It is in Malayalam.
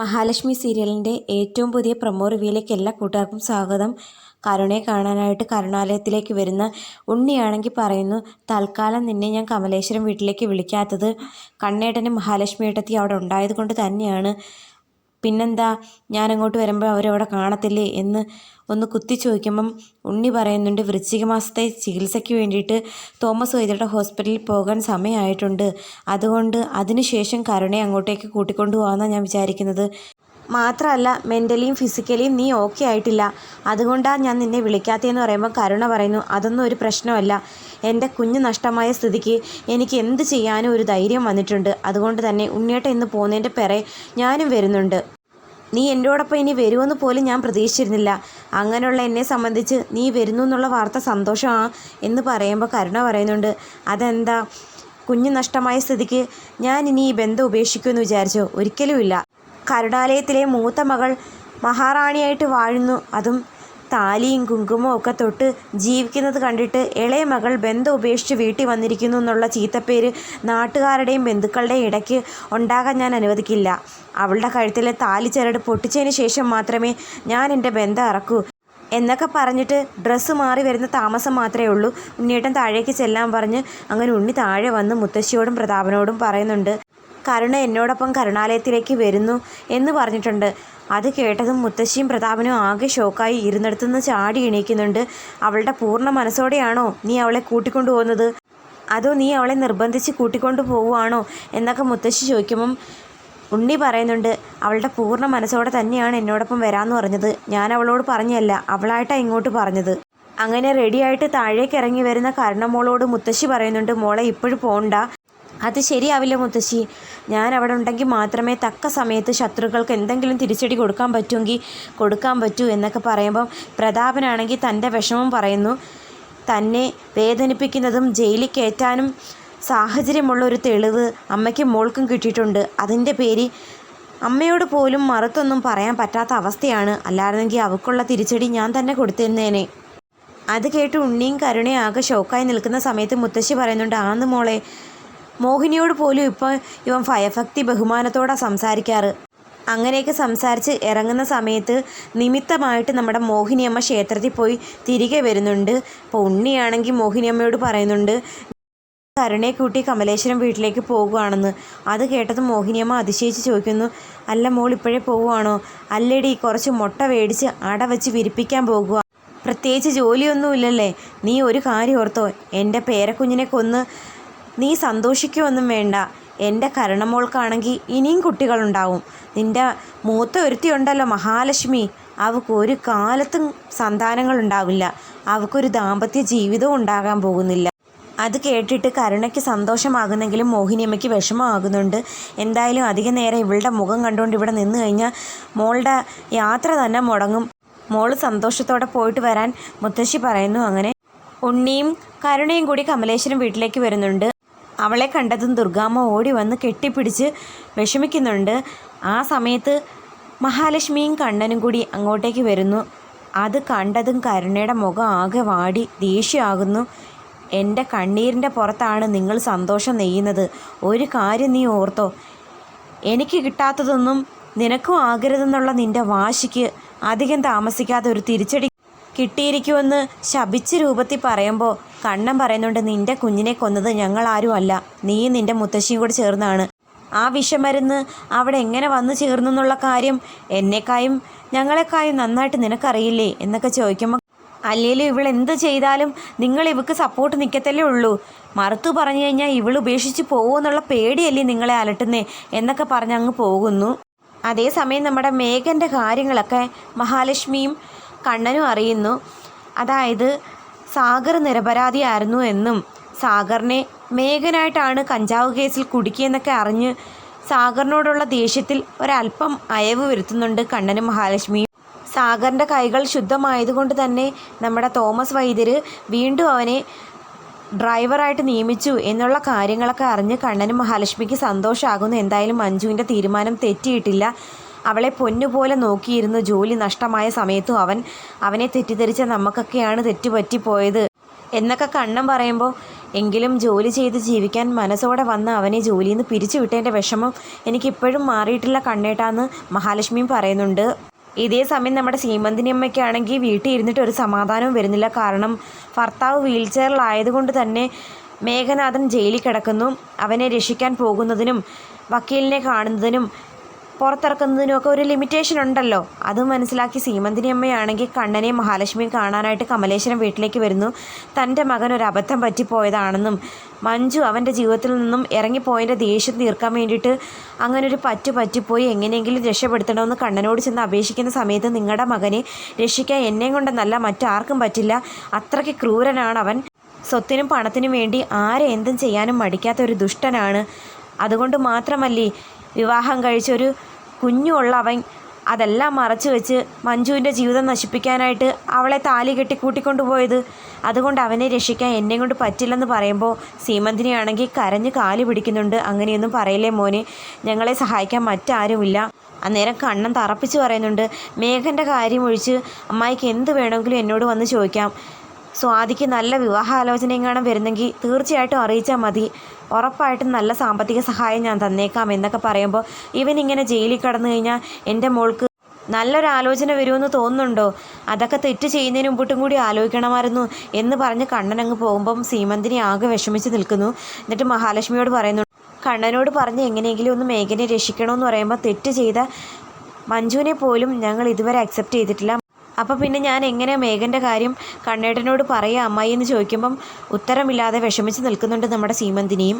മഹാലക്ഷ്മി സീരിയലിന്റെ ഏറ്റവും പുതിയ പ്രൊമോ റിവ്യൂയിലേക്ക് എല്ലാ കൂട്ടുകാർക്കും സ്വാഗതം. കരുണയെ കാണാനായിട്ട് കരുണാലയത്തിലേക്ക് വരുന്ന ഉണ്ണിയാണെങ്കിൽ പറയുന്നു തൽക്കാലം നിന്നെ ഞാൻ കമലേശ്വരം വീട്ടിലേക്ക് വിളിക്കാത്തത് കണ്ണേട്ടനും മഹാലക്ഷ്മി ഏട്ടത്തി അവിടെ ഉണ്ടായത് കൊണ്ട് തന്നെയാണ്. പിന്നെന്താ ഞാൻ അങ്ങോട്ട് വരുമ്പോൾ അവരവിടെ കാണത്തില്ലേ എന്ന് ഒന്ന് കുത്തി ചോദിക്കുമ്പം ഉണ്ണി പറയുന്നുണ്ട് വൃശ്ചിക മാസത്തെ ചികിത്സയ്ക്ക് വേണ്ടിയിട്ട് തോമസ് വൈദ്യരുടെ ഹോസ്പിറ്റലിൽ പോകാൻ സമയമായിട്ടുണ്ട്. അതുകൊണ്ട് അതിനുശേഷം കരുണയെ അങ്ങോട്ടേക്ക് കൂട്ടിക്കൊണ്ടു പോകാമെന്നാണ് ഞാൻ വിചാരിക്കുന്നത്. മാത്രമല്ല മെന്റലിയും ഫിസിക്കലിയും നീ ഓക്കെ ആയിട്ടില്ല. അതുകൊണ്ടാണ് ഞാൻ നിന്നെ വിളിക്കാത്തതെന്ന് പറയുമ്പോൾ കരുണ പറയുന്നു അതൊന്നും ഒരു പ്രശ്നമല്ല. എന്റെ കുഞ്ഞ് നഷ്ടമായ സ്ഥിതിക്ക് എനിക്ക് എന്ത് ചെയ്യാനും ഒരു ധൈര്യം വന്നിട്ടുണ്ട്. അതുകൊണ്ട് തന്നെ ഉണ്ണിയേട്ട ഇന്ന് പോകുന്നതിന്റെ പിറേ ഞാനും വരുന്നുണ്ട്. നീ എന്നോടൊപ്പം ഇനി വരുമെന്ന് പോലും ഞാൻ പ്രതീക്ഷിച്ചിരുന്നില്ല. അങ്ങനെയുള്ള എന്നെ സംബന്ധിച്ച് നീ വരുന്നു എന്നുള്ള വാർത്ത സന്തോഷമാണ് എന്ന് പറയുമ്പോൾ കരുണ പറയുന്നുണ്ട്. അതെന്താ? കുഞ്ഞ് നഷ്ടമായ സ്ഥിതിക്ക് ഞാൻ ഇനി ഈ ബന്ധം ഉപേക്ഷിക്കുമെന്ന് വിചാരിച്ചോ. ഒരിക്കലുമില്ല. കരുണാലയത്തിലെ മൂത്ത മകൾ മഹാറാണിയായിട്ട് വാഴുന്നു. അതും താലിയും കുങ്കുമവും ഒക്കെ തൊട്ട് ജീവിക്കുന്നത് കണ്ടിട്ട് ഇളയ മകൾ ബന്ധം ഉപേക്ഷിച്ച് വീട്ടിൽ വന്നിരിക്കുന്നു എന്നുള്ള ചീത്തപ്പേര് നാട്ടുകാരുടെയും ബന്ധുക്കളുടെയും ഇടയ്ക്ക് ഉണ്ടാകാൻ ഞാൻ അനുവദിക്കില്ല. അവളുടെ കഴുത്തിലെ താലി ചരട് പൊട്ടിച്ചതിന് ശേഷം മാത്രമേ ഞാൻ എന്റെ ബന്ധം ഇറക്കൂ എന്നൊക്കെ പറഞ്ഞിട്ട് ഡ്രസ്സ് മാറി വരുന്ന താമസം മാത്രമേ ഉള്ളൂ. ഉണ്ണിയേട്ടൻ താഴേക്ക് ചെല്ലാൻ പറഞ്ഞ് അങ്ങനെ ഉണ്ണി താഴെ വന്ന് മുത്തശ്ശിയോടും പ്രതാപനോടും പറയുന്നുണ്ട്. കരുണ എന്നോടൊപ്പം കരുണാലയത്തിലേക്ക് വരുന്നു എന്ന് പറഞ്ഞിട്ടുണ്ട്. അത് കേട്ടതും മുത്തശ്ശിയും പ്രതാപനും ആകെ ഷോക്കായി ഇരുന്നിടത്തുനിന്ന് ചാടി എണീക്കുന്നുണ്ട്. അവളുടെ പൂർണ മനസ്സോടെയാണോ നീ അവളെ കൂട്ടിക്കൊണ്ടുപോകുന്നത് അതോ നീ അവളെ നിർബന്ധിച്ച് കൂട്ടിക്കൊണ്ടു പോവുകയാണോ എന്നൊക്കെ മുത്തശ്ശി ചോദിക്കുമ്പം ഉണ്ണി പറയുന്നുണ്ട്. അവളുടെ പൂർണ മനസ്സോടെ തന്നെയാണ് എന്നോടൊപ്പം വരാമെന്ന് പറഞ്ഞത്. ഞാൻ അവളോട് പറഞ്ഞല്ല അവളായിട്ടാണ് ഇങ്ങോട്ട് പറഞ്ഞത്. അങ്ങനെ റെഡിയായിട്ട് താഴേക്ക് ഇറങ്ങി വരുന്ന കരുണമോളോട് മുത്തശ്ശി പറയുന്നുണ്ട് മോളെ ഇപ്പോഴും പോണ്ട. അത് ശരിയാവില്ല മുത്തശ്ശി. ഞാൻ അവിടെ ഉണ്ടെങ്കിൽ മാത്രമേ തക്ക സമയത്ത് ശത്രുക്കൾക്ക് എന്തെങ്കിലും തിരിച്ചടി കൊടുക്കാൻ പറ്റുമെങ്കിൽ കൊടുക്കാൻ പറ്റൂ എന്നൊക്കെ പറയുമ്പം പ്രതാപനാണെങ്കിൽ തന്റെ വിഷമം പറയുന്നു. തന്നെ വേദനിപ്പിക്കുന്നതും ജയിലിൽ കയറ്റാനും സാഹചര്യമുള്ള ഒരു തെളിവ് അമ്മയ്ക്കും മോൾക്കും കിട്ടിയിട്ടുണ്ട്. അതിന്റെ പേര് അമ്മയോട് പോലും മറുത്തൊന്നും പറയാൻ പറ്റാത്ത അവസ്ഥയാണ്. അല്ലായിരുന്നെങ്കിൽ അവൾക്കുള്ള തിരിച്ചടി ഞാൻ തന്നെ കൊടുത്തിരുന്നേനെ. അത് കേട്ട് ഉണ്ണിയും കരുണയും ആകെ ഷോക്കായി നിൽക്കുന്ന സമയത്ത് മുത്തശ്ശി പറയുന്നുണ്ട് ആന്ന് മോളെ മോഹിനിയോട് പോലും ഇപ്പോൾ ഇവൻ ഭയഭക്തി ബഹുമാനത്തോടാണ് സംസാരിക്കാറ്. അങ്ങനെയൊക്കെ സംസാരിച്ച് ഇറങ്ങുന്ന സമയത്ത് നിമിത്തമായിട്ട് നമ്മുടെ മോഹിനിയമ്മ ക്ഷേത്രത്തിൽ പോയി തിരികെ വരുന്നുണ്ട്. അപ്പോൾ ഉണ്ണിയാണെങ്കിൽ മോഹിനിയമ്മയോട് പറയുന്നുണ്ട് കരുണയെ കൂട്ടി കമലേശ്വരം വീട്ടിലേക്ക് പോകുകയാണെന്ന് അത് കേട്ടത് മോഹിനിയമ്മ അതിശയിച്ച് ചോദിക്കുന്നു അല്ല മോൾ ഇപ്പോഴേ പോവുകയാണോ? അല്ലടി കുറച്ച് മുട്ട മേടിച്ച് അട വെച്ച് വിരിപ്പിക്കാൻ പോകുക പ്രത്യേകിച്ച് ജോലിയൊന്നുമില്ലല്ലേ? നീ ഒരു കാര്യം ഓർത്തോ എന്റെ പേരക്കുഞ്ഞിനെ കൊന്ന് നീ സന്തോഷിക്കുമൊന്നും വേണ്ട. എന്റെ കരണമോൾക്കാണെങ്കിൽ ഇനിയും കുട്ടികളുണ്ടാവും. നിന്റെ മൂത്ത ഒരുത്തിയുണ്ടല്ലോ മഹാലക്ഷ്മി. അവൾക്ക് ഒരു കാലത്തും സന്താനങ്ങളുണ്ടാവില്ല. അവൾക്കൊരു ദാമ്പത്യ ജീവിതവും ഉണ്ടാകാൻ പോകുന്നില്ല. അത് കേട്ടിട്ട് കരുണയ്ക്ക് സന്തോഷമാകുന്നെങ്കിലും മോഹിനിയമ്മയ്ക്ക് വിഷമമാകുന്നുണ്ട്. എന്തായാലും അധിക നേരം ഇവളുടെ മുഖം കണ്ടുകൊണ്ട് ഇവിടെ നിന്ന് കഴിഞ്ഞാൽ മോളുടെ യാത്ര തന്നെ മുടങ്ങും. മോൾ സന്തോഷത്തോടെ പോയിട്ട് വരാൻ മുത്തശ്ശി പറയുന്നു അങ്ങനെ. ഉണ്ണിയും കരുണയും കൂടി കമലേശ്വരം വീട്ടിലേക്ക് വരുന്നുണ്ട്. അവളെ കണ്ടതും ദുർഗാമ്മ ഓടി വന്ന് കെട്ടിപ്പിടിച്ച് വിഷമിക്കുന്നുണ്ട്. ആ സമയത്ത് മഹാലക്ഷ്മിയും കണ്ണനും കൂടി അങ്ങോട്ടേക്ക് വരുന്നു. അത് കണ്ടതും കരുണയുടെ മുഖം ആകെ വാടി ദേഷ്യമാകുന്നു. എന്റെ കണ്ണീരിന്റെ പുറത്താണ് നിങ്ങൾ സന്തോഷം നെയ്യുന്നത്. ഒരു കാര്യം നീ ഓർത്തോ. എനിക്ക് കിട്ടാത്തതൊന്നും നിനക്കും ആകരുതെന്നുള്ള നിന്റെ വാശിക്ക് അധികം താമസിക്കാതെ ഒരു തിരിച്ചടി കിട്ടിയിരിക്കുമെന്ന് ശപിച്ച രൂപത്തിൽ പറയുമ്പോൾ കണ്ണൻ പറയുന്നുണ്ട് നിന്റെ കുഞ്ഞിനെ കൊന്നത് ഞങ്ങളാരും അല്ല. നീയും നിന്റെ മുത്തശ്ശിയും കൂടെ ചേർന്നാണ്. ആ വിഷമരുന്ന് അവിടെ എങ്ങനെ വന്നു ചേർന്നു എന്നുള്ള കാര്യം എന്നെക്കായും ഞങ്ങളെക്കായും നന്നായിട്ട് നിനക്കറിയില്ലേ എന്നൊക്കെ ചോദിക്കുമ്പോൾ അല്ലെങ്കിലും ഇവൾ എന്ത് ചെയ്താലും നിങ്ങൾ ഇവക്ക് സപ്പോർട്ട് നിൽക്കത്തല്ലേ ഉള്ളൂ. മറുത്തു പറഞ്ഞു കഴിഞ്ഞാൽ ഇവൾ ഉപേക്ഷിച്ച് പോകുമെന്നുള്ള പേടിയല്ലേ നിങ്ങളെ അലട്ടുന്നേ എന്നൊക്കെ പറഞ്ഞ് അങ്ങ് പോകുന്നു. അതേസമയം നമ്മുടെ മേഘന്റെ കാര്യങ്ങളൊക്കെ മഹാലക്ഷ്മിയും കണ്ണനും അറിയുന്നു. അതായത് സാഗർ നിരപരാധിയായിരുന്നു എന്നും സാഗറിനെ മേഘനായിട്ടാണ് കഞ്ചാവ് കേസിൽ കുടുക്കിയെന്നൊക്കെ അറിഞ്ഞ് സാഗറിനോടുള്ള ദേഷ്യത്തിൽ ഒരല്പം അയവ് വരുത്തുന്നുണ്ട് കണ്ണനും മഹാലക്ഷ്മിയും. സാഗറിന്റെ കൈകൾ ശുദ്ധമായതുകൊണ്ട് തന്നെ നമ്മുടെ തോമസ് വൈദ്യർ വീണ്ടും അവനെ ഡ്രൈവറായിട്ട് നിയമിച്ചു എന്നുള്ള കാര്യങ്ങളൊക്കെ അറിഞ്ഞ് കണ്ണനും മഹാലക്ഷ്മിക്ക് സന്തോഷമാകുന്നു എന്തായാലും മഞ്ജുവിന്റെ തീരുമാനം തെറ്റിയിട്ടില്ല. അവളെ പൊന്നുപോലെ നോക്കിയിരുന്നു ജോലി നഷ്ടമായ സമയത്തും അവൻ അവനെ തെറ്റിദ്ധരിച്ച നമുക്കൊക്കെയാണ് തെറ്റുപറ്റിപ്പോയത് എന്നൊക്കെ കണ്ണം പറയുമ്പോൾ എങ്കിലും ജോലി ചെയ്ത് ജീവിക്കാൻ മനസ്സോടെ വന്ന അവനെ ജോലിയിൽ നിന്ന് പിരിച്ചുവിട്ടതിന്റെ വിഷമം എനിക്കിപ്പോഴും മാറിയിട്ടില്ല കണ്ണേട്ടാന്ന് മഹാലക്ഷ്മിയും പറയുന്നുണ്ട്. ഇതേ സമയം നമ്മുടെ സീമന്തിനി അമ്മയ്ക്കാണെങ്കിൽ വീട്ടിൽ ഇരുന്നിട്ട് ഒരു സമാധാനവും വരുന്നില്ല. കാരണം ഭർത്താവ് വീൽ ചെയറിലായതുകൊണ്ട് തന്നെ മേഘനാഥൻ ജയിലിൽ കിടക്കുന്നു. അവനെ രക്ഷിക്കാൻ പോകുന്നതിനും വക്കീലിനെ കാണുന്നതിനും പുറത്തിറക്കുന്നതിനുമൊക്കെ ഒരു ലിമിറ്റേഷൻ ഉണ്ടല്ലോ. അത് മനസ്സിലാക്കി സീമന്തിനി അമ്മയാണെങ്കിൽ കണ്ണനെയും മഹാലക്ഷ്മിയും കാണാനായിട്ട് കമലേശ്വരം വീട്ടിലേക്ക് വരുന്നു. തന്റെ മകൻ ഒരു അബദ്ധം പറ്റിപ്പോയതാണെന്നും മഞ്ജു അവന്റെ ജീവിതത്തിൽ നിന്നും ഇറങ്ങിപ്പോയതിന്റെ ദേഷ്യം തീർക്കാൻ വേണ്ടിയിട്ട് അങ്ങനെ ഒരു പറ്റു പറ്റിപ്പോയി എങ്ങനെയെങ്കിലും രക്ഷപ്പെടുത്തണമെന്ന് കണ്ണനോട് ചെന്ന് അപേക്ഷിക്കുന്ന സമയത്ത് നിങ്ങളുടെ മകനെ രക്ഷിക്കാൻ എന്നെയും കൊണ്ടെന്നല്ല മറ്റാർക്കും പറ്റില്ല. അത്രയ്ക്ക് ക്രൂരനാണ് അവൻ. സ്വത്തിനും പണത്തിനും വേണ്ടി ആരെ എന്തും ചെയ്യാനും മടിക്കാത്ത ഒരു ദുഷ്ടനാണ്. അതുകൊണ്ട് മാത്രമല്ലേ വിവാഹം കഴിച്ചൊരു കുഞ്ഞുള്ള അവൻ അതെല്ലാം മറച്ചു വെച്ച് മഞ്ജുവിന്റെ ജീവിതം നശിപ്പിക്കാനായിട്ട് അവളെ താലി കെട്ടി കൂട്ടിക്കൊണ്ടുപോയത്. അതുകൊണ്ട് അവനെ രക്ഷിക്കാൻ എന്നെ കൊണ്ട് പറ്റില്ലെന്ന് പറയുമ്പോൾ സീമന്തിനെയാണെങ്കിൽ കരഞ്ഞ് കാലി പിടിക്കുന്നുണ്ട്. അങ്ങനെയൊന്നും പറയില്ലേ മോനെ? ഞങ്ങളെ സഹായിക്കാൻ മറ്റാരുമില്ല. അന്നേരം കണ്ണൻ തറപ്പിച്ച് പറയുന്നുണ്ട് മേഘന്റെ കാര്യം ഒഴിച്ച് അമ്മായിക്ക് എന്ത് വേണമെങ്കിലും എന്നോട് വന്ന് ചോദിക്കാം. സ്വാതിക്ക് നല്ല വിവാഹാലോചന എങ്ങാനും വരുന്നെങ്കിൽ തീർച്ചയായിട്ടും അറിയിച്ചാൽ മതി. ഉറപ്പായിട്ടും നല്ല സാമ്പത്തിക സഹായം ഞാൻ തന്നേക്കാം എന്നൊക്കെ പറയുമ്പോൾ ഇവൻ ഇങ്ങനെ ജയിലിൽ കടന്നു കഴിഞ്ഞാൽ എന്റെ മോൾക്ക് നല്ലൊരു ആലോചന വരുമെന്ന് തോന്നുന്നുണ്ടോ? അതൊക്കെ തെറ്റ് ചെയ്യുന്നതിന് മുമ്പിട്ടും കൂടി ആലോചിക്കണമായിരുന്നു എന്ന് പറഞ്ഞ് കണ്ണൻ അങ്ങ് പോകുമ്പം സീമന്തിനി ആകെ വിഷമിച്ച് നിൽക്കുന്നു. എന്നിട്ട് മഹാലക്ഷ്മിയോട് പറയുന്നു കണ്ണനോട് പറഞ്ഞ് എങ്ങനെയെങ്കിലും ഒന്ന് മേഘനെ രക്ഷിക്കണമെന്ന് പറയുമ്പോൾ തെറ്റ് ചെയ്ത മഞ്ജുവിനെ പോലും ഞങ്ങൾ ഇതുവരെ അക്സെപ്റ്റ് ചെയ്തിട്ടില്ല. അപ്പോൾ പിന്നെ ഞാൻ എങ്ങനെ മേഘന്റെ കാര്യം കണ്ണേട്ടനോട് പറയാം അമ്മായി എന്ന് ചോദിക്കുമ്പം ഉത്തരമില്ലാതെ വിഷമിച്ച് നിൽക്കുന്നുണ്ട് നമ്മുടെ സീമന്തിനിയും.